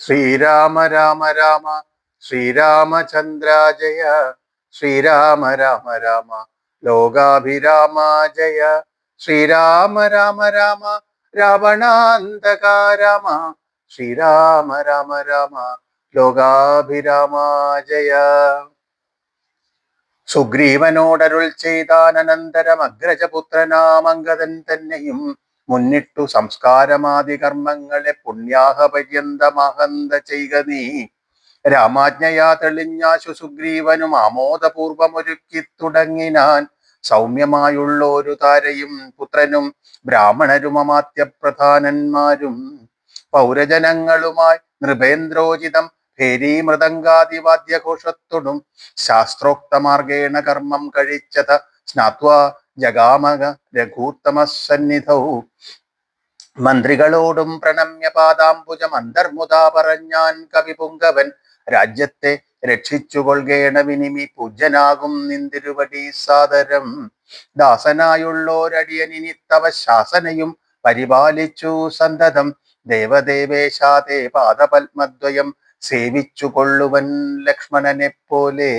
ശ്രീരാമ രാമ രാമ ശ്രീരാമചന്ദ്ര ജയ ശ്രീരാമ രാമ രാമ ലോകാഭിരാമ ജയ ശ്രീരാമ രാമ രാമ രാവണാന്തക രാമ ശ്രീരാമ രാമ രാമ ലോകാഭിരാമ ജയ. സുഗ്രീവനോടരുൾ ചെയ്താനന്തരം അഗ്രജപുത്രനാമംഗതൻ തന്നെയും മുന്നിട്ടു സംസ്കാരമാദി കർമ്മങ്ങളെ പുണ്യാഹ പര്യന്തമഹന്ത ചെയ്ക നീ. രാമാജ്ഞയാ തെളിഞ്ഞാശു സുഗ്രീവനും ആമോദപൂർവമൊരുക്കി തുടങ്ങിനാൻ സൗമ്യമായുള്ള ഒരു താരയും പുത്രനും ബ്രാഹ്മണരും അമാത്യപ്രധാനന്മാരും. പൗരജനങ്ങളുമായി നൃപേന്ദ്രോചിതം ഭേരീ മൃദംഗാദിവാദ്യഘോഷത്തോടും ശാസ്ത്രോക്തമാർഗേണ കർമ്മം കഴിച്ചത സ്നാത്വാ ജഗാമക രഘൂത്തമസന്നിധൗ. മന്ത്രികളോടും പ്രണമ്യ പാദാംബുജം അന്തർമുദാ പറഞ്ഞാൻ കവിപുങ്കവൻ. രാജ്യത്തെ രക്ഷിച്ചുകൊള്ളുകേണ വിനിമി പൂജ്യനാകും നിന്തിരുവടി സാദരം. ദാസനായുള്ളോരടിയനിനി തവ ശാസനയും പരിപാലിച്ചു സന്തതം. ദേവദേവേശാദേ പാദപത്മദ്വയം സേവിച്ചു കൊള്ളുവൻ ലക്ഷ്മണനെ പോലെ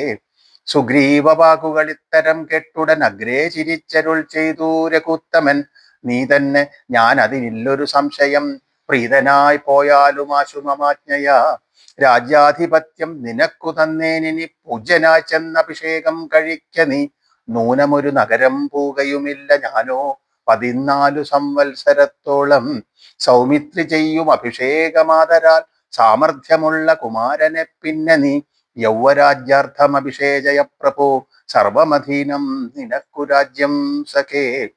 സുഗ്രീവ വാക്കുകൾ ഇത്തരം കെട്ടുടൻ അഗ്രേ ചിരിച്ചരുൾ ചെയ്തു രഘുത്തമൻ. നീ തന്നെ ഞാൻ അതിനില്ലൊരു സംശയം. പ്രീതനായി പോയാലും ആശുമമാജ്ഞയാ രാജ്യാധിപത്യം നിനക്കു തന്നേനിനി പൂജ്യനായി ചെന്നഭിഷേകം കഴിക്ക നീ. നൂനമൊരു നഗരം പൂകയുമില്ല ഞാനോ. പതിനാലു സംവത്സരത്തോളം സൗമിത്രി ചെയ്യും അഭിഷേകമാതരാൽ. സാമർഥ്യമുള്ള കുമാരനെ പിന്നെ നീ. യൗവരാജ്യാർത്ഥം അഭിഷേചയ പ്രഭോ സർവമധീനം നിനക്കു രാജ്യം സഖേ.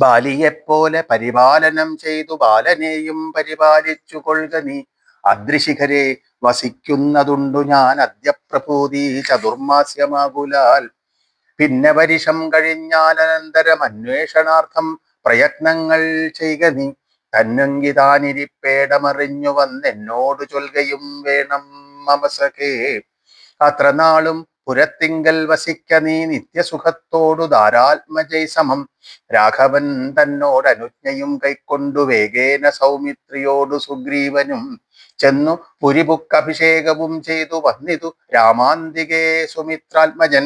ബാലിയെപ്പോലെ പരിപാലനം ചെയ്തു ബാലനെയും പരിപാലിച്ചു കൊള്ളുക നീ. അദ്രിശിഖരെ വസിക്കുന്നതുണ്ടു ഞാൻ അദ്യപ്രഭൂതി ചതുർമാസ്യമാകുലാൽ. പിന്നെ വരിഷം കഴിഞ്ഞാൽ അനന്തരം അന്വേഷണാർത്ഥം പ്രയത്നങ്ങൾ ചെയ്യുക നീ. തന്നെങ്കി താനിരിപ്പേടമറിഞ്ഞു വന്നെന്നോട് ചൊൽകയും വേണം മമസഖേ അത്ര നാളും പുരത്തിങ്കൽ വസിക്ക നീ നിത്യസുഖത്തോടു ധാരാത്മജൈ സമം. രാഘവൻ തന്നോട് അനുജ്ഞയും കൈക്കൊണ്ടു വേഗേന സൗമിത്രിയോടു സുഗ്രീവനും ചെന്നു പുരിപുക്കഭിഷേകവും ചെയ്തു വന്നിതു രാമാന്തികേ സുമിത്രാത്മജൻ.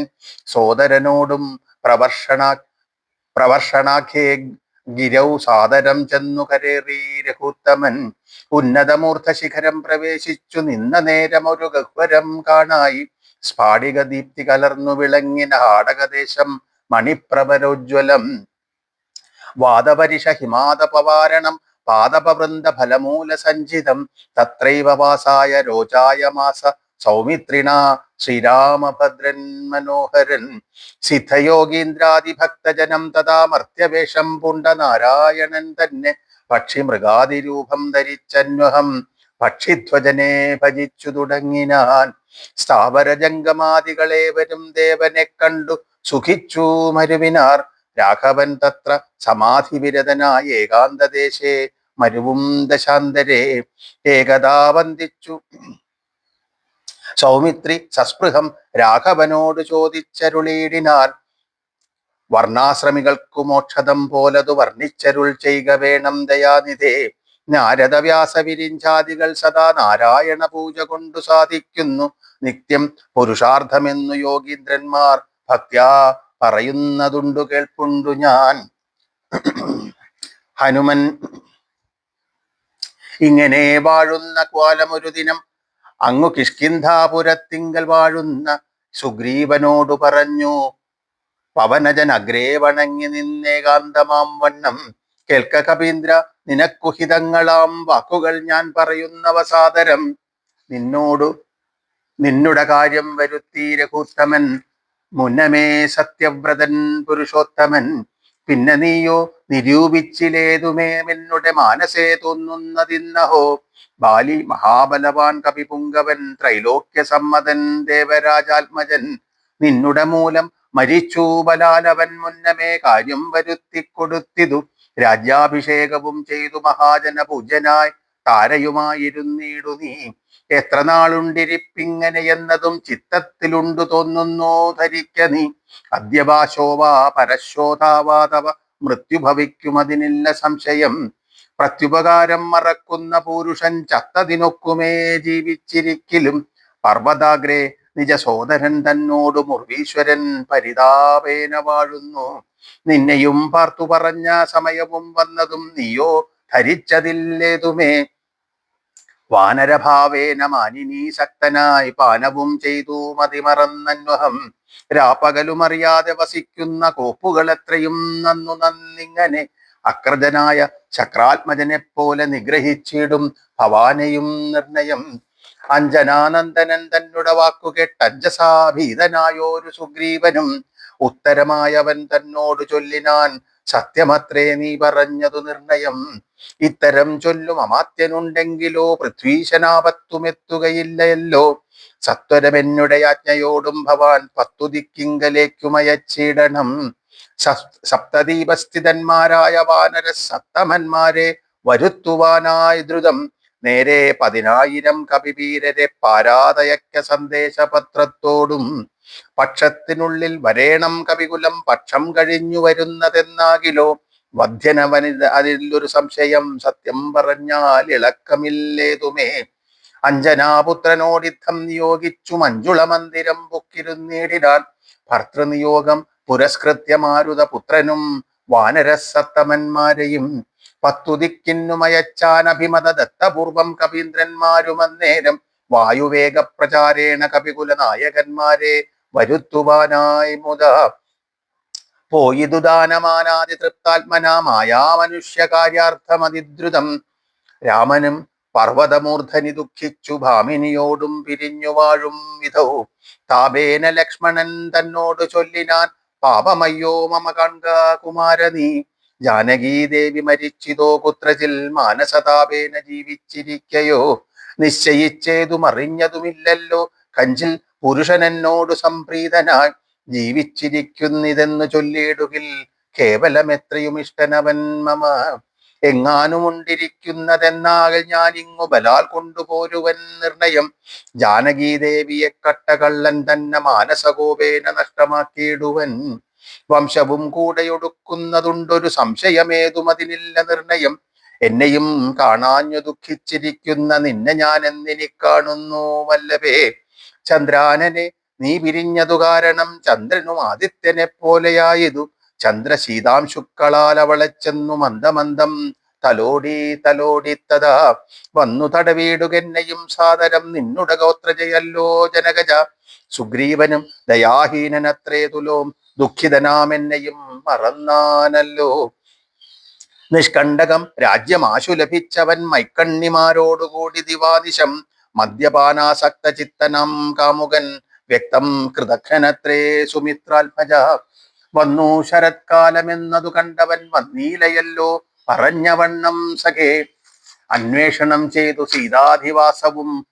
സോദരനോടും പ്രവർഷണ പ്രവർഷണാഖ്യേ ഗിരൗ സാദരം ചെന്നു കരേറി രഘുത്തമൻ. ഉന്നതമൂർധ ശിഖരം പ്രവേശിച്ചു നിന്ന നേരം ഒരു ഗഹ്വരം കാണായി. സ്ഫാടിക ദീപ്തി കലർന്നു വിളങ്ങിന ഹാടകദേശം മണിപ്രഭരോജ്വലം. വാദപരിഷ ഹിമാദപവാരണം പാദപവൃന്ദ ഫലമൂല സഞ്ചിതം തത്രൈവ വാസായ രോചായ മാസ സൗമിത്രിണ ശ്രീരാമഭദ്രൻ മനോഹരൻ. സിദ്ധയോഗീന്ദ്രാദിഭക്തജനം തഥാ മർത്യവേഷം പുണ്ട നാരായണൻ തന്നെ പക്ഷി മൃഗാതിരൂപം ധരിച്ചന്വഹം. പക്ഷിധ്വജനെ ഭജിച്ചു തുടങ്ങിനാൻ സ്ഥാവരജംഗമാദികളെ ജംഗമാദികളേവരും ദേവനെ കണ്ടു സുഖിച്ചു മരുവിനാർ. രാഘവൻ തത്ര സമാധിവിരതനായ ഏകാന്തദേശേ മരുവും ദശാന്തരേ. ഏകതാ വന്ദിച്ചു. സൗമിത്രി സസ്പൃഹം രാഘവനോട് ചോദിച്ചരുളീടിനാർ വർണാശ്രമികൾക്കു മോക്ഷതം പോലതു വർണിച്ചരുൾ ചെയ്യുക വേണം ദയാനിധേ. നാരദവ്യാസ വിരിഞ്ചാദികൾ സദാ നാരായണ പൂജ കൊണ്ടു സാധിക്കുന്നു. നിത്യം പുരുഷാർത്ഥമെന്നു യോഗീന്ദ്രന്മാർ ഭക്യാ പറയുന്നതുണ്ടു കേൾപ്പുണ്ടു ഞാൻ. ഹനുമൻ ഇങ്ങനെ വാഴുന്ന കോലമൊരു ദിനം അങ്ങു കിഷ്കിന്ധാപുരത്തിങ്കൽ വാഴുന്ന സുഗ്രീവനോടു പറഞ്ഞു പവനജൻ അഗ്രേ വണങ്ങി നിന്നേകാന്തമാം വണ്ണം. കേൾക്ക കപീന്ദ്ര നിനക്കുഹിതങ്ങളാം വാക്കുകൾ ഞാൻ പറയുന്നവ സാദരം നിന്നോടു നിന്നുടെ കാര്യം വരുത്തി രഘുത്തമൻ. മുന്നമേ സത്യവ്രതൻ പുരുഷോത്തമൻ. പിന്നെ നീയോ നിരൂപിച്ചിലേതുമേ എന്നുടെ മാനസേ തോന്നുന്നതിന്നഹോ. ബാലി മഹാബലവാൻ കവിപുങ്കവൻ ത്രൈലോക്യ സമ്മതൻ ദേവരാജാത്മജൻ. നിന്നുടെ മൂലം മരിച്ചു ബലാലവൻ മുന്നമേ കാര്യം വരുത്തി കൊടുത്തിതു രാജ്യാഭിഷേകവും ചെയ്തു മഹാജന പൂജനായി താരയുമായിരുന്നിടു നീ. എത്ര നാളുണ്ടിരിപ്പിങ്ങനെ എന്നതും ചിത്തത്തിലുണ്ടു തോന്നുന്നോ ധരിക്ക നീ. അദ്യവാശോവാ പരശോധാവാതവ മൃത്യു ഭവിക്കുമതിനില്ല സംശയം. പ്രത്യുപകാരം മറക്കുന്ന പുരുഷൻ ചത്തതിനൊക്കുമേ ജീവിച്ചിരിക്കലും. പർവതാഗ്രേ നിജ സോദരൻ തന്നോട് മുർവീശ്വരൻ പരിതാപേന വാഴുന്നു. നിന്നെയും പാർത്തു പറഞ്ഞ സമയവും വന്നതും നീയോ ധരിച്ചതില്ലേതുമേ. വാനരഭാവേന മാനിനീ ശക്തനായി പാനവും ചെയ്തു മതിമറന്നന്വഹം. രാപ്പകലുമറിയാതെ വസിക്കുന്ന കോപ്പുകൾ എത്രയും നന്നു നന്നിങ്ങനെ അക്രജനായ ചക്രാത്മജനെ പോലെ നിഗ്രഹിച്ചിടും ഭവാനെയും നിർണയം. അഞ്ജനാനന്ദനൻ തന്നുടെ വാക്കു അഞ്ജസാഭീതനായോരു സുഗ്രീവനും ഉത്തരമായവൻ തന്നോട് ചൊല്ലിനാൻ സത്യമത്രേ നീ പറഞ്ഞതു നിർണയം. ഇത്തരം ചൊല്ലും അമാത്യനുണ്ടെങ്കിലോ പൃഥ്വീശനാപത്തുമെത്തുകയില്ലയല്ലോ. സത്വരമെന്നുടെ ആജ്ഞയോടും ഭവാൻ പത്തുദിക്കിങ്കലേക്കുമയച്ചിടണം. സപ്തദീപസ്ഥിതന്മാരായ വാനര സത്തമന്മാരെ വരുത്തുവാനായി ദ്രുതം നേരെ പതിനായിരം കവിവീരരെ പാരാതയക്ക സന്ദേശപത്രത്തോടും പക്ഷത്തിനുള്ളിൽ വരേണം കവികുലം പക്ഷം കഴിഞ്ഞു വരുന്നതെന്നാകിലോ? വധ്യനവനിത അതിലൊരു സംശയം സത്യം പറഞ്ഞാൽ ഇളക്കമില്ലേതുമേ? അഞ്ജനാപുത്രനോടിത്തം നിയോഗിച്ചു മഞ്ജുള മന്ദിരം പൊക്കിരുന്നേടിടാൻ ഭർത്തൃനിയോഗം പുരസ്കൃത്യമാരുത പുത്രനും വാനരസത്തമന്മാരെയും പത്തുദിക്കിന്നുമയച്ചാൻ കവീന്ദ്രന്മാരുമന്നേരം വായുവേഗ പ്രചാരേണ കപികുല നായകന്മാരെ വരുത്തുവാനായി മുത. പോയിതു ദാനമാനാതി തൃപ്താത്മനാ മായാ മനുഷ്യ കാര്യാർത്ഥമതിദ്രുതം രാമനും പർവതമൂർധനി ദുഃഖിച്ചു ഭാമിനിയോടും പിരിഞ്ഞു വാഴും വിധവും താപേന ലക്ഷ്മണൻ തന്നോട് ചൊല്ലിനാൻ പാപമയ്യോ മമ കൺക കുമാരനീ ജാനകീദേവി മരിച്ചിതോ കുത്രചിൽ മാനസതാപേന ജീവിച്ചിരിക്കയോ? നിശ്ചയിച്ചേതും അറിഞ്ഞതുമില്ലല്ലോ കഞ്ചിൽ പുരുഷനെന്നോടു സംപ്രീതനായി ജീവിച്ചിരിക്കുന്നിതെന്ന് ചൊല്ലിയിടുകിൽ കേവലം എത്രയും ഇഷ്ടനവൻ മമ. എങ്ങാനുമുണ്ടിരിക്കുന്നതെന്നാകൽ ഞാൻ ഇങ്ങു ബലാൽ കൊണ്ടുപോരുവൻ നിർണയം. ജാനകീദേവിയെ കട്ടകള്ളൻ തന്നെ മാനസകോപേന നഷ്ടമാക്കിയിടുവൻ. വംശവും കൂടെയൊടുക്കുന്നതുണ്ടൊരു സംശയമേതും അതിനില്ല നിർണയം. എന്നെയും കാണാഞ്ഞു ദുഃഖിച്ചിരിക്കുന്ന നിന്നെ ഞാൻ എന്നിനി കാണുന്നു വല്ലവേ ചന്ദ്രാനനെ നീ പിരിഞ്ഞതു കാരണം ചന്ദ്രനും ആദിത്യനെ പോലെയായതു. ചന്ദ്രശീതാംശുക്കളാൽ അവളെ ചെന്നു മന്ദമന്ദം. തലോടി തലോടിത്തതാ വന്നു തടവീടുകെന്നെയും സാദരം നിന്നുട ഗോത്രജയല്ലോ ജനകജ. സുഗ്രീവനും ദയാഹീനനത്രേ തുലോം. ദുഃഖിതനാമെന്നെയും മറന്നാനല്ലോ. നിഷ്കണ്ടകം രാജ്യമാശു ലഭിച്ചവൻ മൈക്കണ്ണിമാരോടുകൂടി ദിവാദിശം. മദ്യപാനാസക്ത ചിത്തനം കാമുകൻ വ്യക്തം കൃതഘ്നത്രേ സുമിത്രാത്മജ. വന്നു ശരത്കാലമെന്നതു കണ്ടവൻ വന്നീലയല്ലോ പറഞ്ഞവണ്ണം സഖേ. അന്വേഷണം ചെയ്തു സീതാധിവാസവും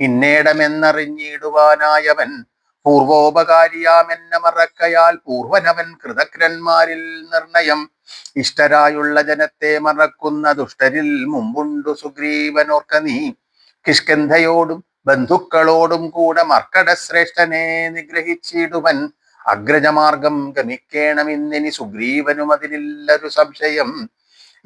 ഇന്നേടമെന്നറിഞ്ഞിടുവാനായവൻ പൂർവോപകാരിയാമെന്ന മറക്കയാൽ പൂർവനവൻ കൃതജ്ഞന്മാരിൽ നിർണയം. ഇഷ്ടരായുള്ള ജനത്തെ മറക്കുന്ന ദുഷ്ടരിൽ മുമ്പുണ്ടു സുഗ്രീവനോർക്ക നീ. കിഷ്കന്ധയോടും ബന്ധുക്കളോടും കൂടെ മർക്കട ശ്രേഷ്ഠനെ നിഗ്രഹിച്ചിടുവൻ. അഗ്രജമാർഗം ഗമിക്കേണമെന്നിനി സുഗ്രീവനും അതിനില്ലൊരു സംശയം.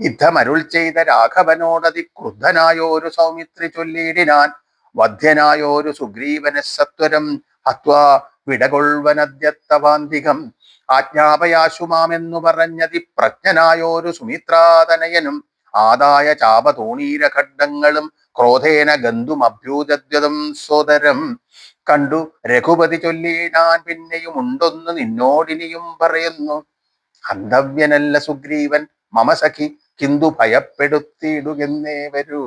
യുദ്ധമരുൾ ചെയ്ത രാഘവനോടതി ക്രുദ്ധനായോരു സൗമിത്രി ചൊല്ലിയിടിനാൻ. വധ്യനായോരു സുഗ്രീവനെ സത്വരം ഹത്വാ വിടകൊൾവനദ്യത്തവാന്തികം ആജ്ഞാപയാശുമാമെന്നു പറഞ്ഞതി പ്രജ്ഞനായോരു സുമിത്രാതനയനും ആദായ ചാപതോണീര ക്രോധേന ക്രോധേന ഗന്ധുമഭ്യൂതദ്വതം സോദരം കണ്ടു രഘുപതി ഞാൻ പിന്നെയും ഉണ്ടൊന്ന് നിന്നോടിനിയും പറയുന്നു അന്ധവ്യനല്ല സുഗ്രീവൻ മമസഖി കിന്തു ഭയപ്പെടുത്തിയിടുകെന്നേ വരൂ.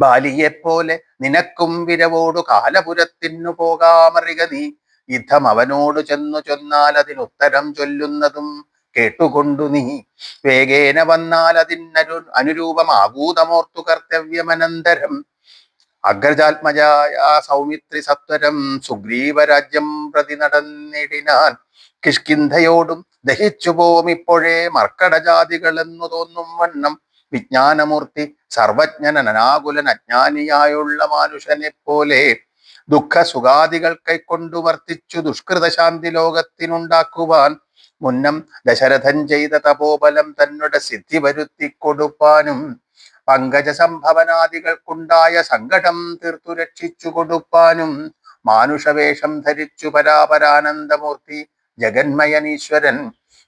ബാലിയെപ്പോലെ നിനക്കും വിരവോടു കാലപുരത്തിന്നു പോകാമറിക നീ. യുദ്ധം അവനോട് ചെന്നു ചൊന്നാൽ അതിനുത്തരം ചൊല്ലുന്നതും കേട്ടുകൊണ്ടു നീ. വേഗേന വന്നാൽ അതിനരു അനുരൂപമാകൂതമോർത്തു കർത്തവ്യമനന്തരം. അഗ്രജാത്മജായ സൗമിത്രി സത്വരം സുഗ്രീവരാജ്യം പ്രതി നടന്നിടിനാൻ. കിഷ്കിന്ധയോടും ദഹിച്ചു പോം ഇപ്പോഴേ മർക്കടജാതികളെന്നു തോന്നും വണ്ണം. വിജ്ഞാനമൂർത്തി സർവജ്ഞൻ അനാകുലൻ അജ്ഞാനിയായുള്ള മനുഷ്യനെ പോലെ ദുഃഖ സുഖാദികൾ കൈക്കൊണ്ടു വർത്തിച്ചു ദുഷ്കൃത ശാന്തി ലോകത്തിനുണ്ടാക്കുവാൻ മുന്നം ദശരഥൻ ചെയ്ത തപോബലം തന്നുടെ സിദ്ധി വരുത്തി കൊടുപ്പാനും പങ്കജ സംഭവനാദികൾക്കുണ്ടായ സങ്കടം തീർത്തു രക്ഷിച്ചു കൊടുപ്പാനും മാനുഷവേഷം ധരിച്ചു പരാപരാനന്ദമൂർത്തി ജഗന്മയനീശ്വരൻ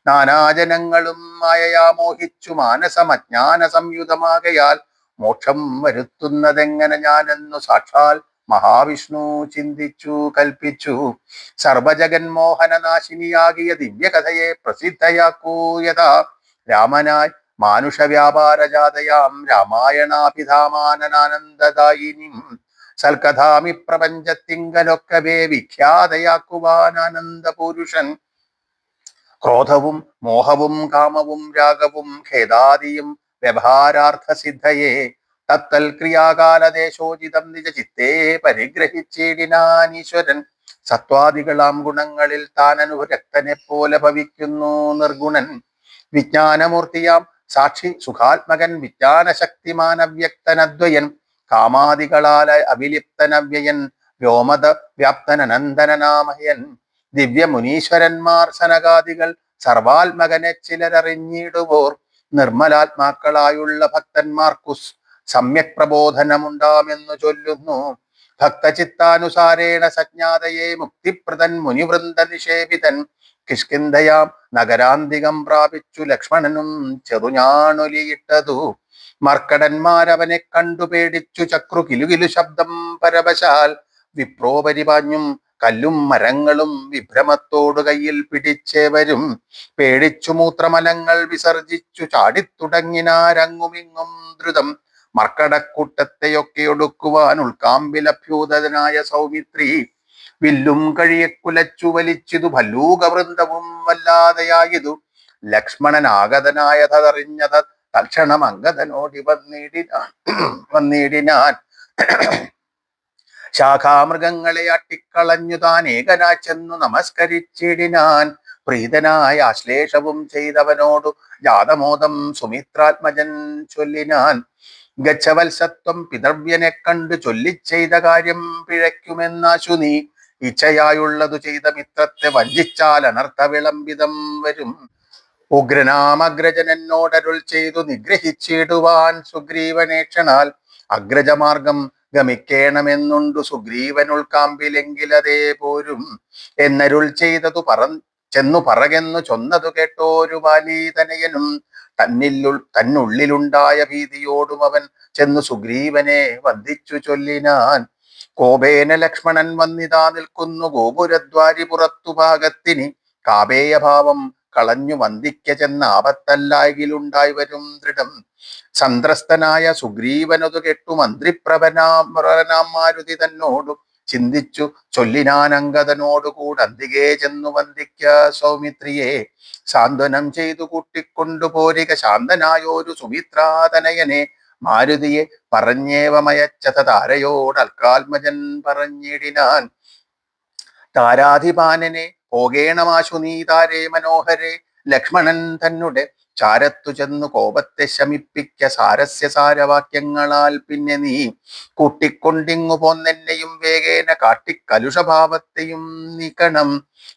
നാനാജനങ്ങളും മായയാ മോഹിച്ചു മാനസമജ്ഞാന സംയുതമാകയാൽ മോക്ഷം വരുത്തുന്നതെങ്ങനെ ഞാനെന്നു സാക്ഷാൽ മഹാവിഷ്ണു ചിന്തിച്ചു കൽപ്പിച്ചു. സർവജഗന്മോഹനനാശിനിയാകിയ ദിവ്യകഥയെ പ്രസിദ്ധയാക്കൂയത രാമനായി മാനുഷവ്യാപാരജാതയാം രാമായണാഭിധാമാനനാനന്ദദായിനിം. സൽക്കഥാമി പ്രപഞ്ചത്തിങ്കലൊക്കവേ വിഖ്യാതയാക്കുവാൻ ആനന്ദപുരുഷൻ ക്രോധവും മോഹവും കാമവും രാഗവും ഖേദാദിയും വ്യവഹാരാർത്ഥ സിദ്ധയെ തത്തൽ ക്രിയാകാലദേശോചിതം നിജ പരിഗ്രഹിച്ചേടിനാനീശ്വരൻ. സത്വാദികളാം ഗുണങ്ങളിൽ താൻ അനുരക്തനെ പോലെ ഭവിക്കുന്നു നിർഗുണൻ. വിജ്ഞാനമൂർത്തിയാം സാക്ഷി സുഖാത്മകൻ വിജ്ഞാനശക്തിമാനവ്യക്തനദ്വയൻ. കാമാദികളാല അവിലിപ്തനവ്യയൻ വ്യോമത വ്യാപ്തനനന്ദനനാമയൻ ദിവ്യ മുനീശ്വരന്മാർ സനകാദികൾ സർവാത്മകനെ ചിലരറിഞ്ഞിടുവോർ. നിർമ്മലാത്മാക്കളായുള്ള ഭക്തന്മാർക്കു സമ്യക് പ്രബോധനമുണ്ടാമെന്നു ചൊല്ലുന്നു. ഭക്തചിത്താനുസാരേണ സജ്ഞാതയെ മുക്തിപ്രദൻ മുനിവൃന്ദ നിഷേപിതൻ. കിഷ്കിന്ധയാം നഗരാന്തികം പ്രാപിച്ചു ലക്ഷ്മണനും ചെറുഞാണൊലിയിട്ടതു. മർക്കടന്മാരവനെ കണ്ടു പേടിച്ചു ചക്രു കിലുകിലു ശബ്ദം പരവശാൽ. വിപ്രോപരിപാഞ്ഞും കല്ലും മരങ്ങളും വിഭ്രമത്തോടു കയ്യിൽ പിടിച്ചേവരും പേടിച്ചു മൂത്രമലങ്ങൾ വിസർജിച്ചു ചാടിത്തുടങ്ങിനാരങ്ങുമിങ്ങും ദ്രുതം. മർക്കടക്കൂട്ടത്തെയൊക്കെ ഒടുക്കുവാൻ ഉൾക്കാമ്പിലഭ്യൂതനായ സൗമിത്രി വില്ലും കഴിയെ കുലച്ചു വലിച്ചിതു ഭല്ലൂകവൃന്ദവും വല്ലാതെയായതു. ലക്ഷ്മണനാഗതനായ തതറിഞ്ഞത് തൽക്ഷണം അംഗതനോടി വന്നിടിനാൻ വന്നിടിനാൻ ശാഖാമൃഗങ്ങളെ അട്ടിക്കളഞ്ഞു താൻ ഏകനാ ചെന്നു നമസ്കരിച്ചിടിനാൻ. പ്രീതനായ ആശ്ലേഷവും ചെയ്തവനോടു ജാതമോദം സുമിത്രാത്മജൻ ചൊല്ലിനാൻ. ഗച്ഛവത്സത്വം പിതൃവ്യനെ കണ്ടു ചൊല്ലിച്ചെയ്ത കാര്യം പിഴയ്ക്കുമെന്നാശു നീ. ഇച്ഛയായുള്ളതു ചെയ്ത മിത്രത്തെ വഞ്ചിച്ചാൽ അനർത്ഥ വിളംബിതം വരും. ഉഗ്രനാമഗ്രജൻ എന്നോടരുൾ ചെയ്തു നിഗ്രഹിച്ചിടുവാൻ സുഗ്രീവനേക്ഷണാൽ. അഗ്രജമാർഗം ഗമിക്കേണമെന്നുണ്ടു ഉൾക്കാമ്പിലെങ്കിലതേ പോരും. എന്നരുൾ ചെയ്തതു പറ ചെന്നു പറകെന്നു ചൊന്നതു കേട്ടോരു വാലീതനയനും തന്നിലുൾ തന്നുള്ളിലുണ്ടായ ഭീതിയോടും അവൻ ചെന്നു സുഗ്രീവനെ വന്ദിച്ചു ചൊല്ലിനാൻ. കോപേന ലക്ഷ്മണൻ വന്നിതാ നിൽക്കുന്നു ഗോപുരദ്വാരി പുറത്തു ഭാഗത്തിന്. കാപേയഭാവം കളഞ്ഞു വന്ദിക്ക ചെന്ന ആപത്തല്ലായിലുണ്ടായി വരും ദൃഢം. സന്ത്രസ്തനായ സുഗ്രീവനതു കെട്ടു മന്ത്രിപ്രഭനാം മാരുതി തന്നോടു. ചിന്തിച്ചു ചൊല്ലിനാനങ്കതനോടു അന്തികേ ചെന്നു വന്ദിക്ക സൗമിത്രിയെ. സാന്ത്വനം ചെയ്തു കൂട്ടിക്കൊണ്ടു പോരിക ശാന്തനായോരു സുമിത്രാതനയനെ. മാരുതിയെ പറഞ്ഞേവമയച്ചത താരയോട് പറഞ്ഞിടിനാൻ. താരാധിപാനനെ പോകേണമാശു മനോഹരേ ലക്ഷ്മണൻ തന്നെ ചാരത്തു ചെന്നു കോപത്തെ ശമിപ്പിക്ക സാരസ്യ സാരവാക്യങ്ങളാൽ പിന്നെ നീ കൂട്ടിക്കൊണ്ടിങ്ങു പോന്നെന്നെയും വേഗേന കാട്ടിക്കലുഷഭാവത്തെയും നീക്കണം.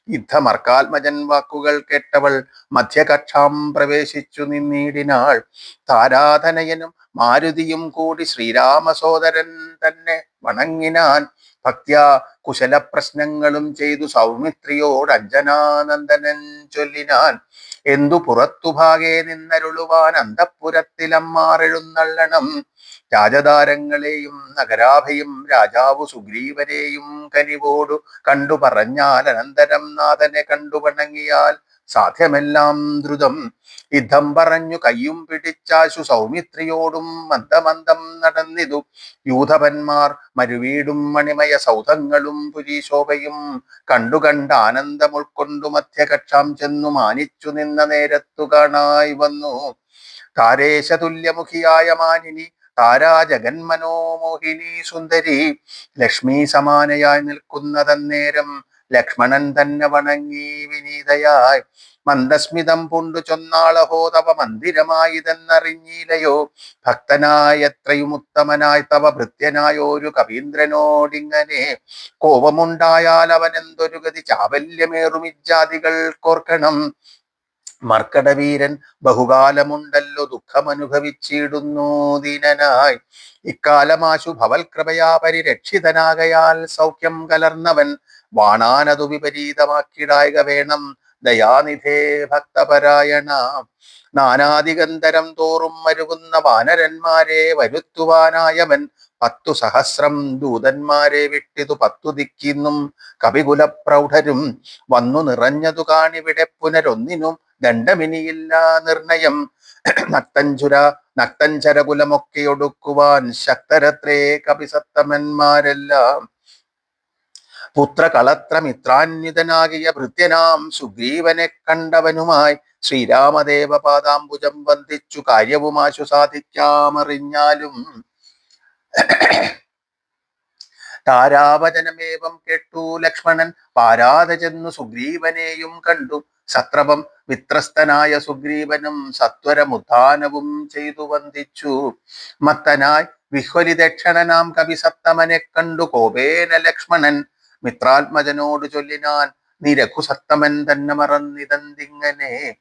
യുദ്ധമർക്കാത്മജൻ വാക്കുകൾ കേട്ടവൾ മധ്യകക്ഷാം പ്രവേശിച്ചു നിന്നീടിനാൾ. താരാധനയനും മാരുതിയും കൂടി ശ്രീരാമസോദരൻ തന്നെ വണങ്ങിനാൻ. ഭക്ത്യാ കുശല പ്രശ്നങ്ങളും ചെയ്തു സൗമിത്രിയോട് അഞ്ജനാനന്ദനൻ ചൊല്ലിനാൻ. എന്തു പുറത്തുഭാഗെ നിന്നരുളുവാൻ അന്തപ്പുരത്തിലമ്മാറെഴുന്നള്ളണം രാജതാരങ്ങളെയും നഗരാഭയും രാജാവു സുഗ്രീവരെയും കനിവോടു കണ്ടു പറഞ്ഞാൽ അനന്തരം നാഥനെ കണ്ടു വണങ്ങിയാൽ സാധ്യമെല്ലാം ദ്രുതം. യുദ്ധം പറഞ്ഞു കയ്യും പിടിച്ചാശു സൗമിത്രിയോടും മന്ദമന്ദം നടന്നിതു. യൂഥപന്മാർ മരുവീടും മണിമയ സൗധങ്ങളും പുരീശോഭയും കണ്ടു കണ്ട് ആനന്ദം ഉൾക്കൊണ്ടു മധ്യകക്ഷാം ചെന്നു മാനിച്ചു നിന്ന നേരത്തു കാണായി വന്നു. താരേശതുല്യമുഖിയായ മാനിനി താരാ ജഗന്മനോമോഹിനി സുന്ദരി ലക്ഷ്മി സമാനയായി നിൽക്കുന്നതന്നേരം ലക്ഷ്മണൻ തന്നെ വണങ്ങി വിനീതയായി. മന്ദസ്മിതം പൂണ്ടു ചൊന്നാളഹോ തവ മന്ദിരമായിതെന്നറിഞ്ഞില്ലയോ? ഭക്തനായ എത്രയും ഉത്തമനായി തവ ഭൃത്യനായോരു കവീന്ദ്രനോടിങ്ങനെ കോപമുണ്ടായാൽ അവൻ എന്തൊരു ഗതി? ചാവല്യമേറും ഇജാതികൾ കോർക്കണം. മർക്കടവീരൻ ബഹുകാലമുണ്ടല്ലോ ദുഃഖമനുഭവിച്ചിടുന്നു ദീനനായി. ഇക്കാലമാശു ഭവൽകൃപയാ പരിരക്ഷിതനാകയാൽ സൗഖ്യം കലർന്നവൻ വാണാനതു വിപരീതമാക്കിടായക വേണം. ദയാനിധേ ഭക്തപരായണ. നാനാദിഗന്ധരം തോറും മരുകുന്ന വാനരന്മാരെ വരുത്തുവാനായവൻ പത്തു സഹസ്രം ദൂതന്മാരെ വിട്ടിതു പത്തു ദിക്കിന്നും കവികുലപ്രൗഢരും. വന്നു നിറഞ്ഞതു കാണിവിടെ പുനരൊന്നിനും ദണ്ഡമിനിയില്ല നിർണയം. നക്തഞ്ചുര നക്തഞ്ചരകുലമൊക്കെ ഒടുക്കുവാൻ ശക്തരത്രേ കപിസത്തമന്മാരെല്ലാം. പുത്രകളത്രമിത്രാന്വിതനാകിയ ഭൃത്യനാം സുഗ്രീവനെ കണ്ടവനുമായി ശ്രീരാമദേവ പാദാംബുജം വന്ദിച്ചു കാര്യവുമാശു സാധിക്കാമറിഞ്ഞാലും താരാവചനമേവം കേട്ടു ലക്ഷ്മണൻ. പാരാതെ ചെന്നു സുഗ്രീവനെയും കണ്ടു. സത്രപം വിത്രസ്തനായ സുഗ്രീവനും സത്വരമുദ്ധാനവും ചെയ്തു വന്ദിച്ചു. മത്തനായി വിഹ്വലിദക്ഷണനാം കവി സപ്തമനെ കണ്ടു. കോപേന ലക്ഷ്മണൻ മിത്രാത്മജനോട് ചൊല്ലിനാൻ നീ രഘുസത്തമൻ തന്നെ മറന്നിതന്തിങ്ങനെ.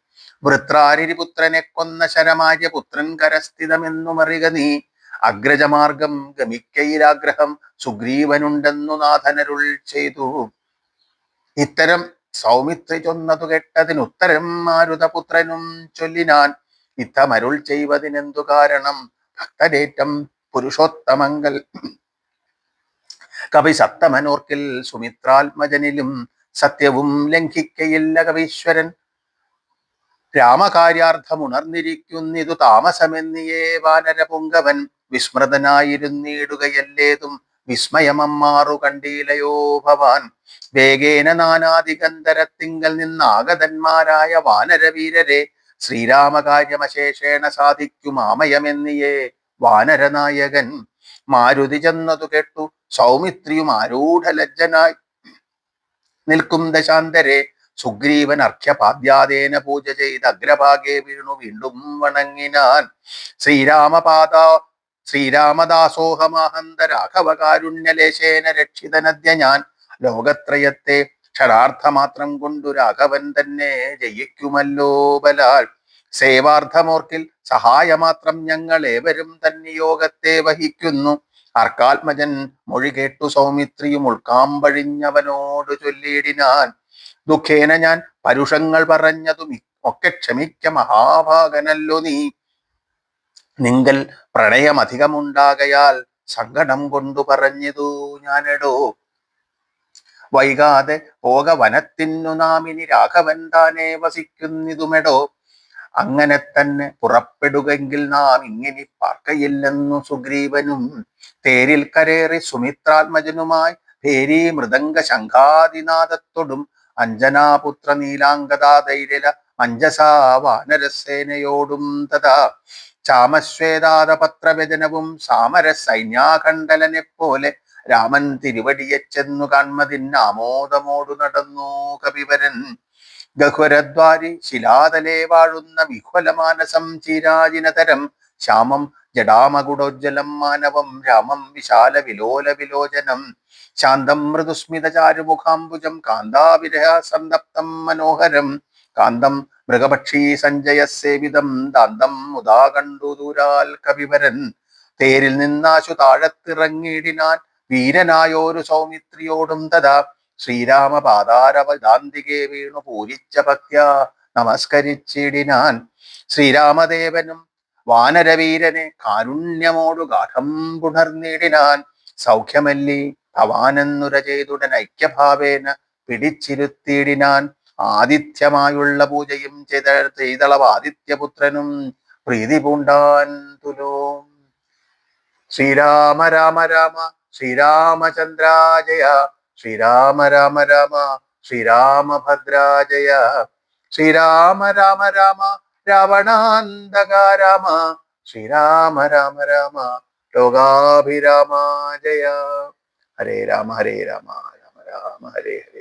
വൃത്രാരിപുത്രനെ കൊന്ന ശരമാര്യ പുത്രൻ കരസ്ഥിതമെന്നു മറിക നീ. അഗ്രജമാർഗം ഗമിക്കയിലാഗ്രഹം സുഗ്രീവനുണ്ടെന്നു നാഥനരുൾ ചെയ്തു. ഇത്തരം സൗമിത്രി ചൊന്നതു കേട്ടതിനുത്തരം മാരുതപുത്രനും ചൊല്ലിനാൻ. ഇത്തമരുൾ ചെയ്വതിനെന്തു കാരണം? ഭക്തരേറ്റം പുരുഷോത്തമങ്കൽ കവി സപ്തമനോർക്കിൽ സുമിത്രാത്മജനിലും സത്യവും ലംഘിക്കയില്ല കവീശ്വരൻ. രാമകാര്യാർത്ഥമുണർന്നിരിക്കുന്നിതു താമസമെന്നിയേ വാനരപുങ്കവൻ വിസ്മൃതനായിരുന്നിടുകയല്ലേതും വിസ്മയമമ്മാറു കണ്ടീലയോ ഭവാൻ. വേഗേന നാനാദിഗന്ധരത്തിങ്കൽ നിന്നാഗതന്മാരായ വാനരവീരരെ ശ്രീരാമകാര്യമശേഷേണ സാധിക്കുമാമയമെന്നിയേ വാനരനായകൻ മാരുതി ചെന്നതു കേട്ടു. സൗമിത്രിയും ആരൂഢലജ്ജനായി. നിൽക്കും ദശാന്തരെ സുഗ്രീവൻ അർഘ്യപാദ്യാദേന പൂജ ചെയ്ത് അഗ്രഭാഗെ വീണു. വീണ്ടും വണങ്ങിനാൻ. ശ്രീരാമപാദ ശ്രീരാമദാസോഹമാഹന്ത രാഘവകാരുണ്യലേശേന രക്ഷിതനദ്യ ഞാൻ. ലോകത്രയത്തെ ക്ഷരാർത്ഥമാത്രം കൊണ്ടു രാഘവൻ തന്നെ ജയിക്കുമല്ലോ ബലാൽ. സേവാർത്ഥമോർക്കിൽ സഹായമാത്രം ഞങ്ങൾ ഏവരും തന്നിയോഗത്തെ വഹിക്കുന്നു. അർക്കാത്മജൻ മൊഴി കേട്ടു സൗമിത്രിയും ഉൾക്കാമ്പഴിഞ്ഞവനോട് ചൊല്ലിയിടിനാൻ. ദുഃഖേന ഞാൻ പരുഷങ്ങൾ പറഞ്ഞതും ഒക്കെ ക്ഷമിക്ക മഹാഭാഗനല്ലോ നീ. നിങ്കൽ പ്രണയമധികമുണ്ടാകയാൽ സങ്കടം കൊണ്ടു പറഞ്ഞതു ഞാനെടോ. വൈകാതെ പോക വനത്തിന്നു നാമിനി രാഘവൻ താനെ വസിക്കുന്നിതുമെടോ. അങ്ങനെ തന്നെ പുറപ്പെടുകെങ്കിൽ നാം ഇങ്ങനെ പാർക്കയില്ലെന്നു സുഗ്രീവനും തേരിൽ കരേറി സുമിത്രാത്മജനുമായി ഭേരി മൃദംഗ ശംഖാദിനാഥത്തോടും അഞ്ജനാപുത്ര നീലാങ്കതാ ധൈര്യല മഞ്ജസാ വാനരസേനയോടും തഥാ ചാമശ്വേതാതപത്രവ്യജനവും സാമര സൈന്യാഖണ്ഡലനെ പോലെ രാമൻ തിരുവടിയെ ചെന്നു കാൺമതിന്നാമോദമോടു നടന്നു കവിവരൻ. ഗഹ്വരദ്വാരി ശിലാതലേ വാഴുന്ന വിഹ്വലമാനസം ചിരാജിനതരം. ശ്യാമം ജടാമകുടോജ്ജലം മാനവം രാമം വിശാല വിലോല വിലോചനം. ശാന്തം മൃദുസ്മിത ചാരുമുഖാംബുജം കാന്താവിരഹ സന്തപ്തം മനോഹരം. കാന്തം മൃഗപക്ഷി സഞ്ജയ സേവിതം ദാന്തം മുതാ ദൂരാൽ കവിവരൻ. തേരിൽ നിന്നാശു താഴത്തിറങ്ങിയിടിനാൻ വീരനായോരു സൗമിത്രിയോടും തഥാ ശ്രീരാമപാദാരവദാന്തികെ വീണു പൂരിച്ച ഭക്യ നമസ്കരിച്ചിടിനാൻ. ശ്രീരാമദേവനും വാനരവീരനെ കാരുണ്യമോടു ഗാഠം പുണർന്നിടിനാൻ. സൗഖ്യമല്ലി ഭവാനെന്നുര ചെയ്തുടൻ ഐക്യഭാവേന പിടിച്ചിരുത്തിയിടിനാൻ ആദിത്യമായുള്ള പൂജയും ചെയ്ത ചെയ്തളവ് ആദിത്യപുത്രനും പ്രീതി പൂണ്ടാൻ തുലോം. ശ്രീരാമ രാമ രാമ ശ്രീരാമചന്ദ്രാജയ ശ്രീരാമ രാമ രാമ ശ്രീരാമഭദ്രാജയ ശ്രീരാമ രാമ രാമ രാവണാന്തകാരാമ ശ്രീരാമ രാമ രാമ ലോകാഭിരാമ ജയ ഹരേ രാമ ഹരേ രാമ രാമ രാമ ഹരേ ഹരേ.